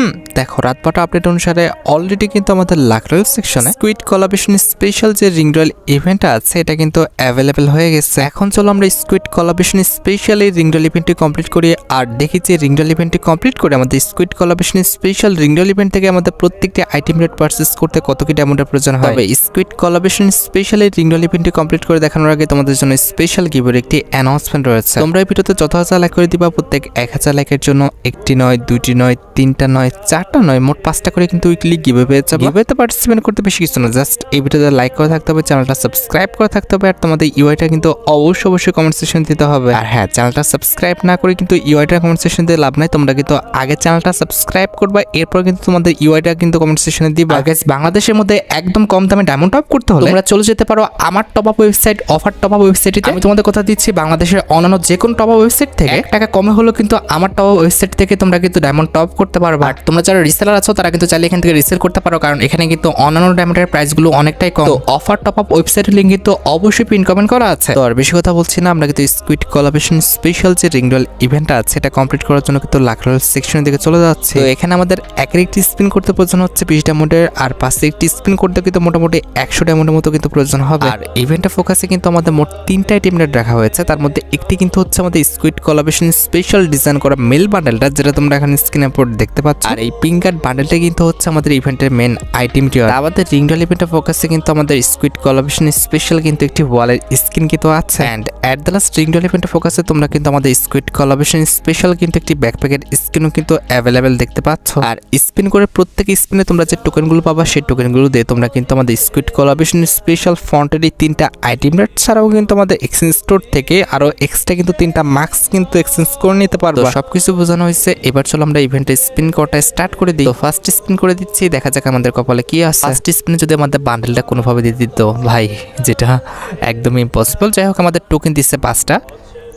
হুম দেখো রাত বারোটা আপডেট অনুসারে অলরেডি কিন্তু আমাদের লাকরয়েল সেকশনে স্কুইড কলাবেশন স্পেশাল যে রিং রয়েল ইভেন্ট আছে এটা কিন্তু অ্যাভেলেবেল হয়ে গেছে। এখন চলো আমরা স্কুইড কলাবেশন স্পেশাল এই রিং রয়েল ইভেন্টটি কমপ্লিট করি আর দেখি যে রিং রয়েল ইভেন্টটি কমপ্লিট করে আমাদের squid collaboration special ring royale event থেকে আমাদের প্রত্যেকটি আইটেম রেট পারচেস করতে কত কি ডায়মন্ডের প্রয়োজন হয়? তবে স্কুইড কলাবেশন স্পেশাল এই রিং রয়েল ইভেন্টটি কমপ্লিট করে দেখানোর আগে তোমাদের জন্য স্পেশাল গিভের একটি অ্যানাউন্সমেন্ট রয়েছে। তোমরা এই ভিডিওতে যত হাজার লাইক করে দিবা প্রত্যেক এক হাজার লাইকের জন্য একটি নয় দুইটি নয় তিনটা নয় চারটা নয় মোট পাঁচটা করে কিন্তু উইকলি গিভে পেয়ে যাবে। গিভেতে পার্টিসিপেট করতে বেশি কিছু না জাস্ট এই ভিডিওতে লাইক করে থাকতে হবে চ্যানেলটা সাবস্ক্রাইব করে থাকতে হবে আর তোমাদের ইউআইটা কিন্তু অবশ্যই অবশ্যই কমেন্ট সেকশন দিতে হবে। আর হ্যাঁ চ্যানেলটা সাবস্ক্রাইব না করে কিন্তু ইউআইটা কমেন্ট সেকশন দিয়ে লাভ নাই তোমরা কিন্তু আগে চ্যানেলটা সাবস্ক্রাইব করবা এরপর কিন্তু তোমাদের ইউআইটা কিন্তু কমেন্ট সেকশনে দিবা। guys, বাংলাদেশের মধ্যে একদম কম দামে ডায়মন্ড টপ করতে হলে তোমরা চলে যেতে পারো আমার top up website offer top up ওয়েবসাইটে আমি তোমাদের কথা দিচ্ছি বাংলাদেশের অন্যান্য যে কোনো টপ আপ ওয়েবসাইট থেকে টাকা কমে হলো কিন্তু আমার টপ আপ ওয়েবসাইট থেকে তোমরা কিন্তু ডায়মন্ড টপ করতে পারবে। তোমরা যারা রিসেলার আছো তারা কিন্তু চাইলে এখান থেকে রিসেল করতে পারো কারণ এখানে কিন্তু অন্যান্য ডায়মন্ডের প্রাইসগুলো অনেকটাই কম। তো অফার টপ আপ ওয়েবসাইটের লিঙ্ক কিন্তু অবশ্যই পিন কমেন্ট করা আছে। তো আর বেশি কথা বলছি না আমরা কিন্তু স্কুইড কলাবেশন স্পেশাল যে রিংডল ইভেন্ট আছে এটা কমপ্লিট করার জন্য কিন্তু লাকরল সেকশনের দিকে চলে যাচ্ছে। তো এখানে আমাদের এক একটি স্পিন করতে প্রয়োজন হচ্ছে বিশ ডায়মন্ডের আর পাশে একটি স্পিন করতে কিন্তু মোটামুটি একশো ডায়মন্ডের মতো কিন্তু প্রয়োজন হবে। আর ইভেন্টের ফোকাসে কিন্তু আমাদের মোট তিনটা আইটেম রেট রাখা হয়েছে তার মধ্যে একটি কিন্তু হচ্ছে আমাদের squid collaboration special design male mail বান্ডেলটা যেটা তোমরা এখানে স্ক্রিনে পর দেখতে পাচ্ছ। আর এই পিঙ্ক কার্ড বান্ডেলটা কিন্তু হচ্ছে আমাদের ইভেন্টের মেন আইটেম টিয়ার আমাদের রিংডল ইভেন্টের ফোকাসে কিন্তু আমাদের স্কুইড কলাবেশন স্পেশাল কিন্তু একটি ওয়ালের স্কিন কিন্তু আছে। অ্যান্ড অ্যাট দ্য লাস্ট রিংডল ইভেন্টের ফোকাসে তোমরা কিন্তু আমাদের স্কুইড কলাবেশন স্পেশাল কিন্তু একটি ব্যাকপ্যাকের স্কিনও কিন্তু অ্যাভেলেবেল দেখতে পাচ্ছ। আর স্পিন করে প্রত্যেক স্পিনে তোমরা যে টোকেনগুলো পাবা, সেই টোকেনগুলো দিয়ে তোমরা কিন্তু আমাদের স্কুইড কলাবেশন স্পেশাল ফন্টের এই তিনটা আইটেম রেট ছাড়াও কিন্তু আমাদের এক্সচেঞ্জ স্টোর থেকে আরও এক্সট্রা কিন্তু তিনটা মাস্ক কিন্তু এক্সচেঞ্জ করে নিতে পারব। সবকিছু বোঝানো হয়েছে। এবার চলো আমরা ইভেন্টে স্পিন করাটা স্টার্ট করে দিই। তো ফার্স্ট স্পিন করে দিচ্ছি, দেখা যাক আমাদের কপালে কি আছে। ফার্স্ট স্পিনে যদি আমাদের বান্ডেলটা কোনোভাবে দিয়ে দিত, ভাই, যেটা একদমই ইম্পসিবল যাই হোক, আমাদের টোকেন দিচ্ছে পাঁচটা।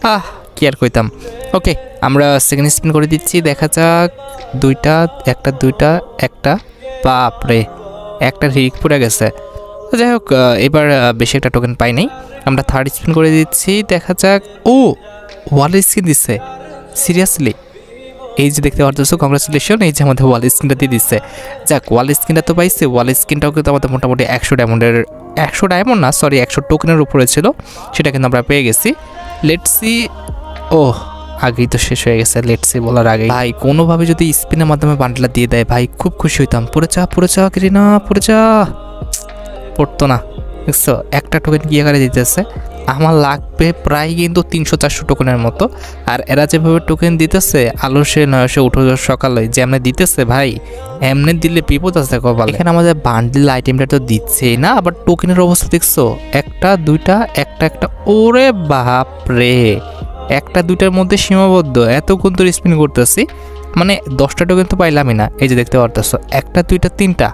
আহ, কি আর কইতাম। ওকে আমরা সেকেন্ড স্পিন করে দিচ্ছি, দেখা যাক। দুইটা, একটা দুইটা, একটা। বাপরে, একটা রিক পড়ে গেছে। যাই হোক এবার বেশি একটা টোকেন পাই নাই। আমরা থার্ড স্পিন করে দিচ্ছি, দেখা যাক। ও ওয়াল স্ক্রিন দিচ্ছে সিরিয়াসলি এই যে দেখতে পারতেছো কংগ্রাচুলেশন এই যে আমাদের ওয়াল স্ক্রিনটা দিয়ে দিচ্ছে যাক ওয়াল স্ক্রিনটা তো পাইছে ওয়াল স্ক্রিনটাও কিন্তু আমাদের মোটামুটি একশো ডায়মন্ডের একশো ডায়মন্ড না সরি একশো টোকেনের উপরে ছিল, সেটা কিন্তু আমরা পেয়ে গেছি। লেটসি ও আগেই তো শেষ হয়ে গেছে লেটসি বলার আগে ভাই, কোনোভাবে যদি স্পিনের মাধ্যমে বান্ডেলটা দিয়ে দেয়, ভাই, খুব খুশি হইতাম। পড়ে চা পড়ে চা না পড়ে চা পড়তো না। দেখছ, একটা টোকেন কি আকারে দিতেছে? আমার লাগবে প্রায় কিন্তু তিনশো চারশো টোকেনের মতো। আর এরা যেভাবে টোকেন দিতেছে, আলসে নয়সে উঠো সকালে যেমনি দিতেছে ভাই, এমনি দিলে বিপদ আছে কপাল। এখানে আমাদের বান্ডিল আইটেমটা তো দিচ্ছেই না, আবার টোকেনের অবস্থা দেখছ, একটা, দুইটা, একটা একটা, ওরে বাপ রে একটা, দুইটার মধ্যে সীমাবদ্ধ এতক্ষণ তো স্পিন করতেছি। মানে দশটা টোকেন তো পাইলামই না, এই যে দেখতে পারতেছো, একটা, দুইটা, তিনটা।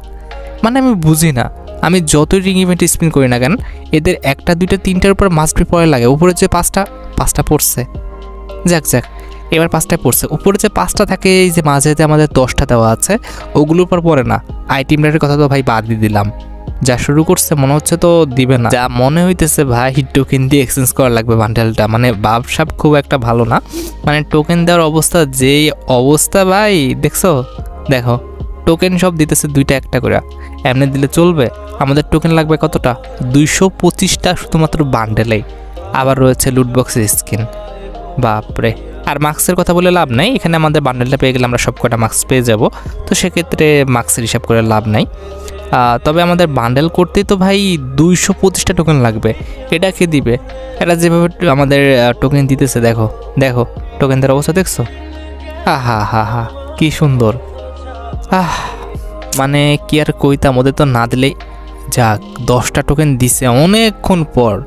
মানে আমি বুঝি না। আমি যতই রিং ইভেন্ট স্পিন করি না কেন, এদের একটা, দুইটা, তিনটার উপর মাস্ট বি পরে লাগে। উপরে যে পাঁচটা পাঁচটা পড়ছে। যাক যাক, এবার পাঁচটায় পড়ছে। উপরে যে পাঁচটা থাকে, এই যে মাঝে মাঝেতে আমাদের দশটা দেওয়া আছে, ওগুলোর উপর পড়ে না। আইটেম রেটের কথা তো ভাই বাদ দিয়ে দিলাম। যা শুরু করছে, মনে হচ্ছে তো দিবে না। যা মনে হইতেছে ভাই টোকেন দিয়ে এক্সচেঞ্জ করা লাগবে বান্ডেলটা মানে বাপসাপ খুব একটা ভালো না। মানে টোকেন দেওয়ার অবস্থা, যেই অবস্থা ভাই, দেখছ? দেখো টোকেন সব দিতেছে দুইটা একটা করে। এমনি দিলে চলবে? আমাদের টোকেন লাগবে কতটা? দুইশো পঁচিশটা শুধুমাত্র বান্ডেলেই আবার রয়েছে লুটবক্সের স্কিন বাপরে। আর মার্কসের কথা বলে লাভ নাই। এখানে আমাদের বান্ডেলটা পেয়ে গেলে আমরা সব কটা মার্কস পেয়ে যাব। তো সেক্ষেত্রে মার্কসের হিসাব করে লাভ নাই। তবে আমাদের বান্ডেল করতেই তো ভাই দুইশো পঁচিশটা টোকেন লাগবে। এটা কে দিবে? এটা যেভাবে আমাদের টোকেন দিতেছে, দেখো। দেখো টোকেনদের অবস্থা দেখছ? আহা হা হা হা, কী সুন্দর। আহ মানে কি আর কইতাম? ওদের তো না দিলেই যাক, দশটা টোকেন দিছে। অনেকক্ষণ পর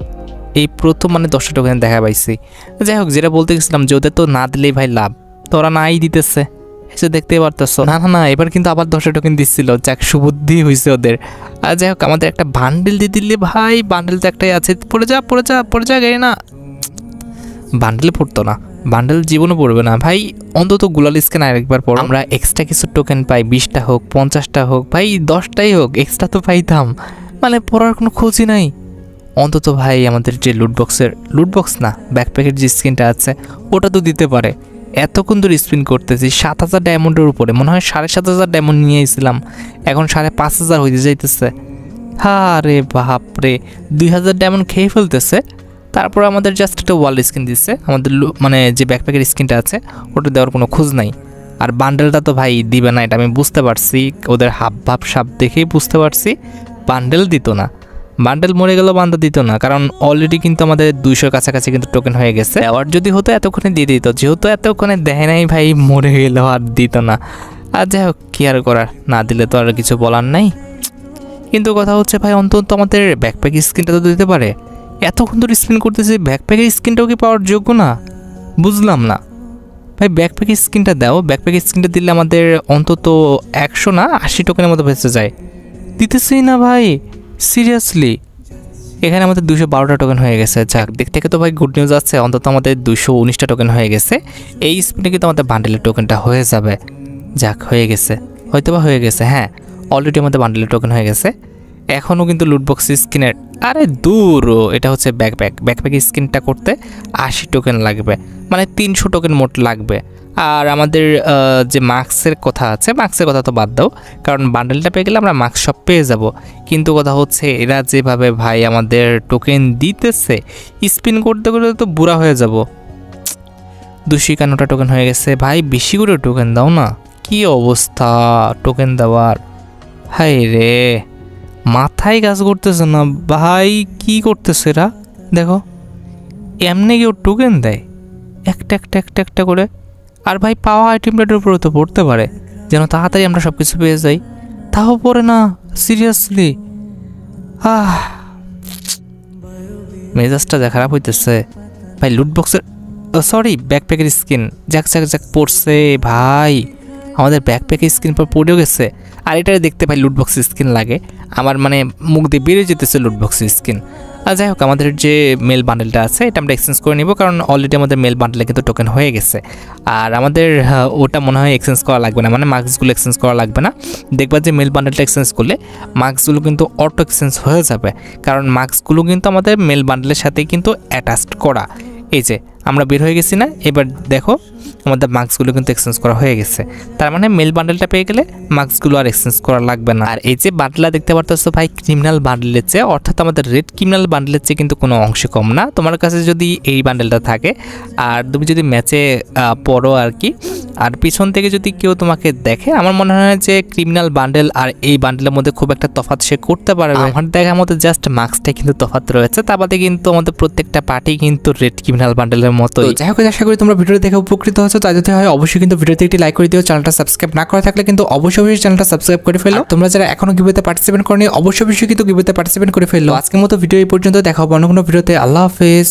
এই প্রথম মানে দশটা টোকেন দেখা পাইছি। যাই হোক, যেটা বলতে গেছিলাম যে ওদের তো না দিলেই ভাই লাভ। তোরা নাই দিতেছে। এসে দেখতে পারতেছ। না না না, এবার কিন্তু আবার দশটা টোকেন দিচ্ছিল যাক, সুবুদ্ধি হয়েছে ওদের। আর যাই হোক, আমাদের একটা বান্ডেল দিয়ে দিলে ভাই বান্ডেল তো একটাই আছে। পড়ে যা পড়ে যা পড়ে যা, গাড়ি না। বান্ডেলে পড়তো না। বান্ডেল জীবনও পড়বে না। ভাই, অন্তত গুলাল স্ক্যান আরেকবার পর আমরা এক্সট্রা কিছু টোকেন পাই, বিশটা হোক, পঞ্চাশটা হোক, ভাই, দশটাই হোক এক্সট্রা তো পাইতাম। মানে পড়ার কোনো খোঁজই নাই। অন্তত ভাই, আমাদের যে লুটবক্সের লুটবক্স না ব্যাকপ্যাকের যে স্ক্রিনটা আছে, ওটা তো দিতে পারে। এতক্ষণ ধরে স্পিন করতেছি, সাত হাজার ডায়মন্ডের উপরে, মনে হয় সাড়ে সাত হাজার ডায়মন্ড নিয়ে এসেছিলাম এখন সাড়ে পাঁচ হাজার হইতে যাইতেছে। আরে বাপরে, দুই হাজার ডায়মন্ড খেয়ে ফেলতেছে? তারপর আমাদের জাস্ট একটা ওয়াল স্ক্রিন দিচ্ছে আমাদের মানে যে ব্যাকপ্যাকের স্ক্রিনটা আছে, ওটা দেওয়ার কোনো খোঁজ নাই। আর বান্ডেলটা তো ভাই দিবে না এটা, আমি বুঝতে পারছি, ওদের হাব ভাব সাপ দেখেই বুঝতে পারছি। বান্ডেল দিত না। বান্ডেল মরে গেল বান্দা দিত না, কারণ অলরেডি কিন্তু আমাদের দুইশোর কাছাকাছি কিন্তু টোকেন হয়ে গেছে। আবার যদি হতো এতক্ষণে দিয়ে দিত, যেহেতু এতক্ষণে দেয় নাই ভাই, মরে গেল আর দিত না। আর যাই হোক, কি আর করার, না দিলে তো আর কিছু বলার নাই। কিন্তু কথা হচ্ছে ভাই, অন্তত আমাদের ব্যাকপ্যাক স্ক্রিনটা তো দিতে পারে। এতক্ষণ ধরে স্পিন করতেছি ব্যাকপ্যাকের স্ক্রিনটাও কি পাওয়ার যোগ্য না? বুঝলাম না। ভাই ব্যাকপ্যাকের স্ক্রিনটা দাও। ব্যাকপ্যাকের স্ক্রিনটা দিলে আমাদের অন্তত একশো না, আশি টোকেনের মতো বেঁচে যায়। দিতেছি না ভাই সিরিয়াসলি এখানে আমাদের দুশো বারোটা টোকেন হয়ে গেছে। যাক, দিক থেকে তো ভাই গুড নিউজ আছে, অন্তত আমাদের দুশো উনিশটা টোকেন হয়ে গেছে। এই স্পিনে কিন্তু আমাদের বান্ডেলের টোকেনটা হয়ে যাবে। যাক, হয়ে গেছে। হয়তো বা হয়ে গেছে হ্যাঁ। অলরেডি আমাদের বান্ডেলের টোকেন হয়ে গেছে। এখনও কিন্তু লুটবক্স স্কিনের, আরে দূর এটা হচ্ছে ব্যাকপ্যাক ব্যাকপ্যাক স্কিনটা করতে আশি টোকেন লাগবে মানে তিনশো টোকেন মোট লাগবে। আর আমাদের যে মার্কসের কথা আছে মার্কসের কথা তো বাদ দাও, কারণ বান্ডেলটা পেয়ে গেলে আমরা মার্কস সব পেয়ে যাব। কিন্তু কথা হচ্ছে, এরা যেভাবে ভাই আমাদের টোকেন দিতেছে স্পিন করতে করতে তো বুড়া হয়ে যাব। দুশো একান্নটা টোকেন হয়ে গেছে, ভাই বেশি করে টোকেন দাও না। কি অবস্থা টোকেন দেওয়ার? হাই রে। মাথায় কাজ করতেছে না, ভাই কি করতেছে এরা? দেখো, এমনি কেউ টোকেন দেয়। একটা একটা একটা একটা করে। আর ভাই পাওয়া আইটেম আইটেমটার উপরে তো পড়তে পারে। যেন তাড়াতাড়ি আমরা সব কিছু পেয়ে যাই। তাও পড়ে না সিরিয়াসলি আহ। মেজাজটা যা খারাপ হইতেছে। ভাই লুটবক্সের সরি ব্যাকপ্যাকের স্কিন যাক যাক যাক, পড়ছে, ভাই। আমাদের ব্যাকপ্যাকের স্ক্রিন পর পড়েও গেছে। আর এটা দেখতে পাই লুটবক্স স্ক্রিন লাগে। আমার মানে মুখ দিয়ে বেরিয়ে যেতেছে লুটবক্স স্ক্রিন আর যাই হোক, আমাদের যে মেল বান্ডেলটা আছে, এটা আমরা এক্সচেঞ্জ করে নিব, কারণ অলরেডি আমাদের মেল বান্ডেলে কিন্তু টোকেন হয়ে গেছে। আর আমাদের ওটা মনে হয় এক্সচেঞ্জ করা লাগবে না। মানে মার্কসগুলো এক্সচেঞ্জ করা লাগবে না। দেখবা যে মেল বান্ডেলটা এক্সচেঞ্জ করলে মার্কসগুলো কিন্তু অটো এক্সচেঞ্জ হয়ে যাবে। কারণ মার্কসগুলো কিন্তু আমাদের মেল বান্ডেলের সাথে কিন্তু অ্যাটাচড করা। এই যে আমরা বের হয়ে গেছি না, এবার দেখো আমাদের মার্কসগুলো কিন্তু এক্সচেঞ্জ করা হয়ে গেছে। তার মানে মেল বান্ডেলটা পেয়ে গেলে মার্কসগুলো আর এক্সচেঞ্জ করা লাগবে না। আর এই যে বান্ডেলটা দেখতে পারতেছো ভাই ক্রিমিনাল বান্ডেলের চেয়ে, অর্থাৎ আমাদের রেড ক্রিমিনাল বান্ডেলের চেয়ে কিন্তু কোনো অংশে কম না। তোমার কাছে যদি এই বান্ডেলটা থাকে, আর তুমি যদি ম্যাচে পড়ো আর কি, আর পিছন থেকে যদি কেউ তোমাকে দেখে, আমার মনে হয় যে ক্রিমিনাল বান্ডেল আর এই বান্ডেলের মধ্যে খুব একটা তফাৎ সে করতে পারবে। আমার দেখার মতো জাস্ট মার্কসটাই কিন্তু তফাৎ রয়েছে। তা বাদে কিন্তু আমাদের প্রত্যেকটা পার্টি কিন্তু রেড ক্রিমিনাল বান্ডেলের মতো যাই হোক আশা করি তোমরা ভিডিও দেখে উপকৃত হয়েছো। তাই যদি হয় অবশ্যই কিন্তু ভিডিওতে একটি লাইক করে দিও। চ্যানেলটা সাবস্ক্রাইব না করা থাকলে কিন্তু অবশ্যই অবশ্যই চ্যানেলটা সাবস্ক্রাইব করে ফেলো। তোমরা যারা এখনও গিভেতে পার্টিসিপেট করনি অবশ্যই অবশ্যই কিন্তু গিভেতে পার্টিসিপেট করে ফেলো। আজকের মতো ভিডিও এই পর্যন্ত। দেখা হবে অন্য কোনো ভিডিওতে আল্লাহ হাফেজ।